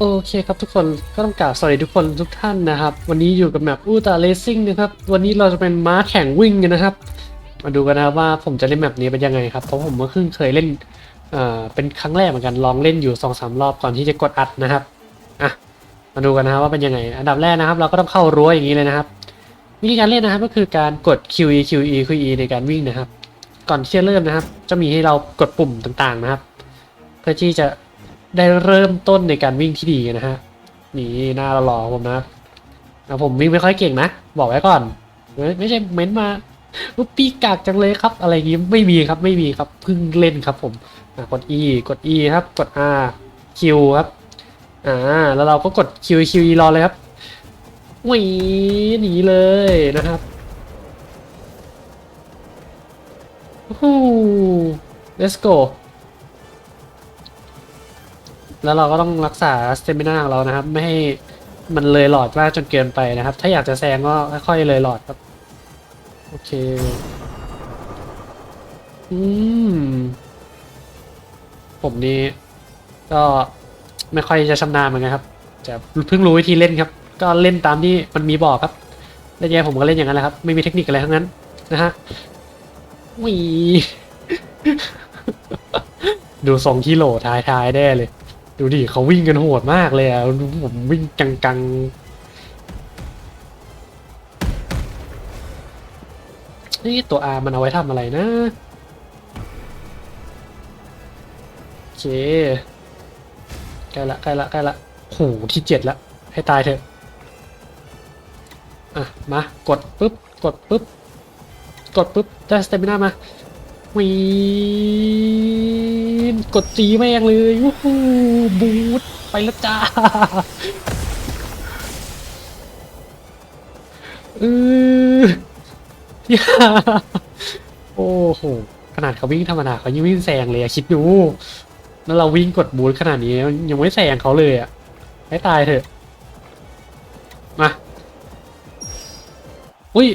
โอเคครับทุกคนก็ต้องกล่าวสวัสดีทุกคนทุกท่านนะครับ วันนี้อยู่กับแมปอูตาเลซิ่งนะครับ วันนี้เราจะเป็นม้าแข่งวิ่งกันนะครับ มาดูกันนะครับว่าผมจะเล่นแมปนี้เป็นยังไงครับ เพราะผมเมื่อคืนเคยเล่นเอ่อเป็นครั้งแรกเหมือนกันลองเล่นอยู่สองสามรอบก่อนที่จะกดอัดนะครับอะมาดูกันนะครับว่าเป็นยังไง อันดับแรกนะครับ เราก็ต้องเข้ารั้วอย่างนี้เลยนะครับ วิธีการเล่นนะครับก็คือการกด QE QE QE ในการวิ่งนะครับ ก่อนที่จะเริ่มนะครับ จะมีให้เรากดปุ่มต่างๆนะครับ เพื่อที่จะ ได้เริ่มต้นในการวิ่งที่ดีนะฮะนี่หน้าราหล่อผมนะแล้วผมวิ่งไม่ค่อยเก่งนะ บอกไว้ก่อน ไม่ไม่ใช่เม้นมาว่าปีกากจังเลยครับ อะไรอย่างงี้ไม่มีครับไม่มีครับเพิ่งเล่นครับผมอะกด E กด E ครับ กด R Q ครับอ่าแล้วเราก็กด Q Q E รอเลยครับหวีหนีเลยนะครับฮู้ let's go แล้วเราก็ต้องรักษาสเตมินาของเรานะครับ ไม่ให้มันเลยหลอดมากจนเกินไปนะครับ ถ้าอยากจะแซงก็ค่อยๆเลยหลอดครับโอเค อืม ผมนี่ก็ไม่ค่อยจะชำนาญเหมือนกันครับจะเพิ่งรู้วิธีเล่นครับ ก็เล่นตามที่มันมีบอกครับแล้วยังไงผมก็เล่นอย่างนั้นแหละครับ ไม่มีเทคนิคอะไรทั้งนั้น นะฮะวีดูทรงที่โหลท้ายๆได้เลย ดูดิเขาวิ่งกันโหดมากเลยอะผมวิ่งกังๆนี่ตัว R มันเอาไว้ทำอะไรนะโอเคใกล้ละใกล้ละใกล้ละโหที่เจ็ดละ ให้ตายเถอะ อะ มากดปุ๊บ กดปุ๊บ กดปุ๊บ ได้สเตมิน่ามา วีนกดจีแม่งเลยวู้ฮู้บูทไปแล้วจ้าเออย่าโอ้โห ขนาดเขาวิ่งธรรมดาเขายังวิ่งแซงเลยอะคิดดู แล้วเราวิ่งกดบูทขนาดนี้ยังไม่แซงเขาเลยอะให้ตายเถอะ มา อุ้ย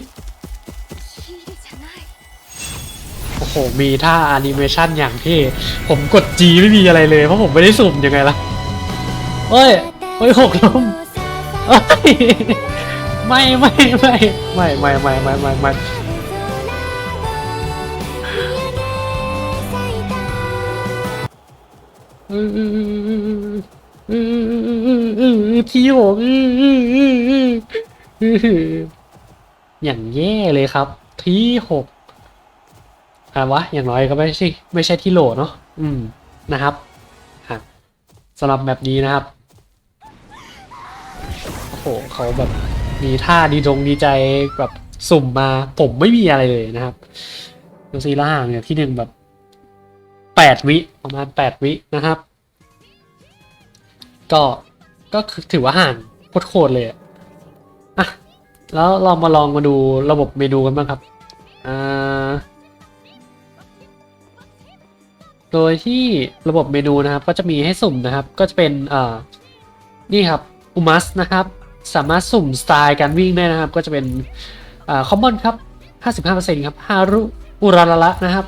โอ้โห มีท่าแอนิเมชันอย่างที่ผมกด G ไม่มีอะไรเลย เพราะผมไม่ได้สุ่มยังไงล่ะเฮ้ยเฮ้ยหกล้มไม่ไม่ไม่ไม่ไม่ไม่ไม่ไม่ไม่เออเออเออเออที่หกอย่างแย่เลยครับ ที่หก อ่าวะอย่างน้อยก็ไม่ใช่ไม่ใช่ที่โหลเนาะอืมนะครับอะสำหรับแบบนี้นะครับโอ้โหเขาแบบมีท่าดีจงดีใจแบบสุ่มมาผมไม่มีอะไรเลยนะครับดูซีล่าห่างเนี่ยที่หนึ่งแบบแปดวิประมาณแปดวินะครับ ก็ก็คือถือว่าห่างโคตรเลยอะอะแล้วเรามาลองมาดูระบบเมนูกันบ้างครับอ่า โดยที่ระบบเมนูนะครับก็จะมีให้สุ่มนะครับ ก็จะเป็นเอ่านี่ครับอุมัสนะครับ สามารถสุ่มสไตล์การวิ่งได้นะครับ ก็จะเป็นอ่าคอมมอนครับ 55%ครับฮารุอุราละละนะครับ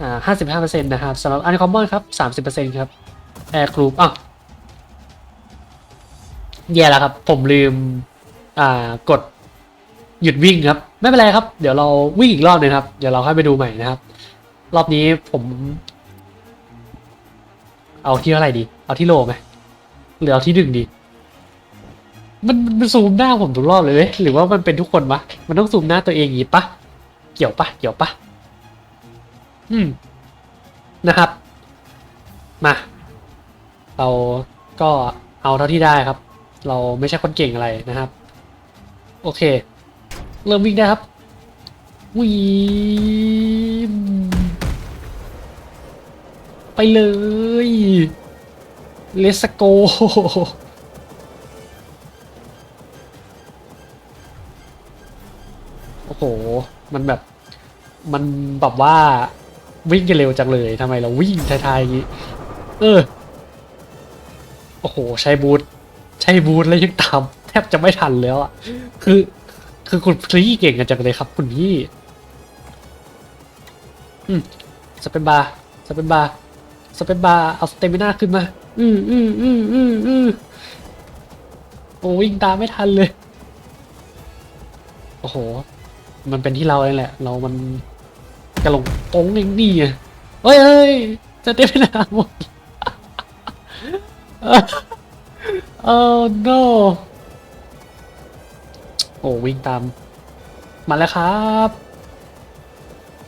อ่า55%นะครับสำหรับอันคอมมอนครับ 30%ครับแอร์กรุ๊ปอะแย่แล้วครับ ผมลืมอ่ากดหยุดวิ่งครับ ไม่เป็นไรครับ เดี๋ยวเราวิ่งอีกรอบหนึงครับ เดี๋ยวเราค่อยไปดูใหม่นะครับ รอบนี้ผม เอาที่เท่าไหร่ดี เอาที่โลไหมหรือเอาที่หนึ่งดี มันมันซูมหน้าผมทุกรอบเลยเว้ยหรือว่ามันเป็นทุกคนวะมันต้องซูมหน้าตัวเองอย่างงี้ปะเกี่ยวปะเกี่ยวปะอืมนะครับ มา เราก็เอาเท่าที่ได้ครับ เราไม่ใช่คนเก่งอะไรนะครับ โอเค เริ่มวิ่งได้ครับวิ่ง ไปเลย Let's go โอ้โห มันแบบ มันแบบว่าวิ่งกันเร็วจังเลยทำไมเราวิ่งท้ายๆอย่างนี้ เออ โอ้โห ใช้บูทใช้บูทแล้วยังตามแทบจะไม่ทันแล้วอะ คือ คือคุณพี่เก่งกันจังเลยครับ คุณพี่ อืมสเปนบาร์สเปนบาร์ สเปนบาร์เอาสเตมิน่าขึ้นมา อืมอืมอืมอืมอืมโอ้วิ่งตามไม่ทันเลย โอ้โห มันเป็นที่เราเองแหละ เรามันกระหลงโป้งเองนี่ไงเฮ้ยเฮ้ยจะเต้นไปไหนหมดโอ้ no โอ้วิ่งตาม มาแล้วครับ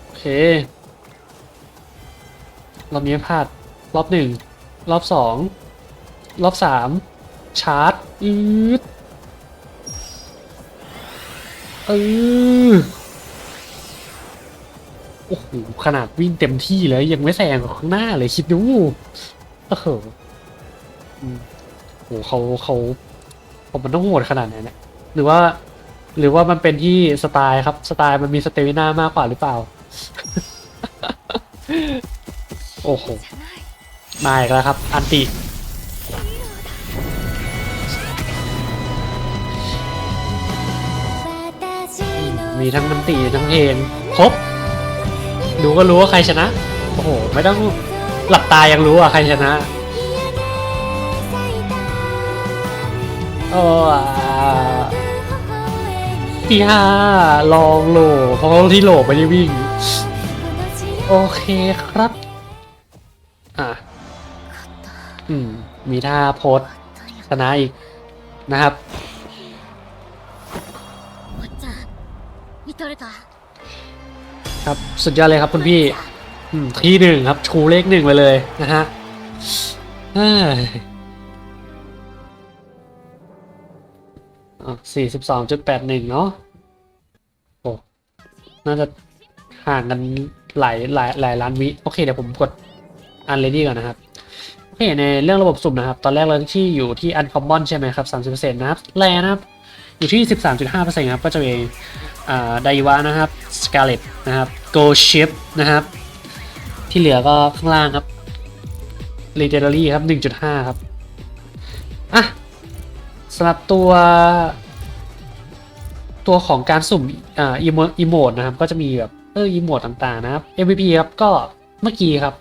โอเครอบนี้ไม่พลาด รอบหนึ่งรอบสองรอบสามชาร์จอืดเออโอ้โหขนาดวิ่งเต็มที่แล้วยังไม่แซงกับข้างหน้าเลยคิดดูโอ้โหอืมโอ้โหเขาเขาผมมันต้องโหดขนาดไหนเนี่ยหรือว่า หรือว่ามันเป็นที่สไตล์ครับ สไตล์มันมีสเตมิน่ามากกว่าหรือเปล่า โอ้โห มาอีกแล้วครับ อันติ มีทั้งน้ำตีทั้งเพลงครบ ดูก็รู้ว่าใครชนะ โอ้โห ไม่ต้องหลับตายังรู้ว่าใครชนะ โอ้ที่ห้าลองโหลเพราะที่โหลไม่ได้วิ่ง โอเคครับ อืม มีท่าโพสชนะอีกนะครับครับสุดยอดเลยครับคุณพี่ที่หนึ่งครับชูเลขหนึ่งไปเลยนะฮะสี่สิบสองจุดแปดหนึ่งเนาะโอ้น่าจะห่างกันหลายหลายหลายล้านวิ โอเคเดี๋ยวผมกดอันเลดี้ก่อนนะครับ โอเคในเรื่องระบบสุ่มนะครับ ตอนแรกเราที่อยู่ที่ uncommon ใช่ไหมครับ 30%นะครับแรนะครับ อยู่ที่ 13.5%ครับ ก็จะมีอ่าไดวะนะครับ scarlet นะครับ go ship นะครับ ที่เหลือก็ข้างล่างครับ legendary ครับ 1.5 ครับ อะสำหรับตัวตัวของการสุ่มอ่าอีโมอีโมดนะครับ ก็จะมีแบบเอออีโมดต่างๆนะครับ MVP ครับ ก็เมื่อกี้ครับ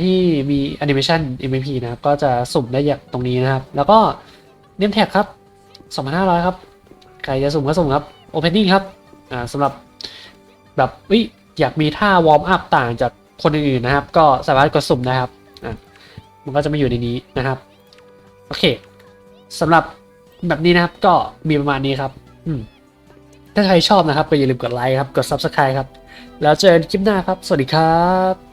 ที่มีแอนิเมชัน MVP นะครับ ก็จะสุ่มได้จากตรงนี้นะครับ แล้วก็เนมแท็กครับ2,500 ครับ ใครจะสุ่มก็สุ่มครับ Opening ครับสำหรับแบบวิอยากมีท่าวอร์มอัพต่างจากคนอื่นๆนะครับ ก็สามารถกดสุ่มนะครับมันก็จะไมาอยู่ในนี้นะครับ โอเคสำหรับแบบนี้นะครับก็มีประมาณนี้ครับถ้าใครชอบนะครับก็อย่าลืมกดไลค์ครับ กด Subscribe ครับ แล้วเจอกันคลิปหน้าครับ สวัสดีครับ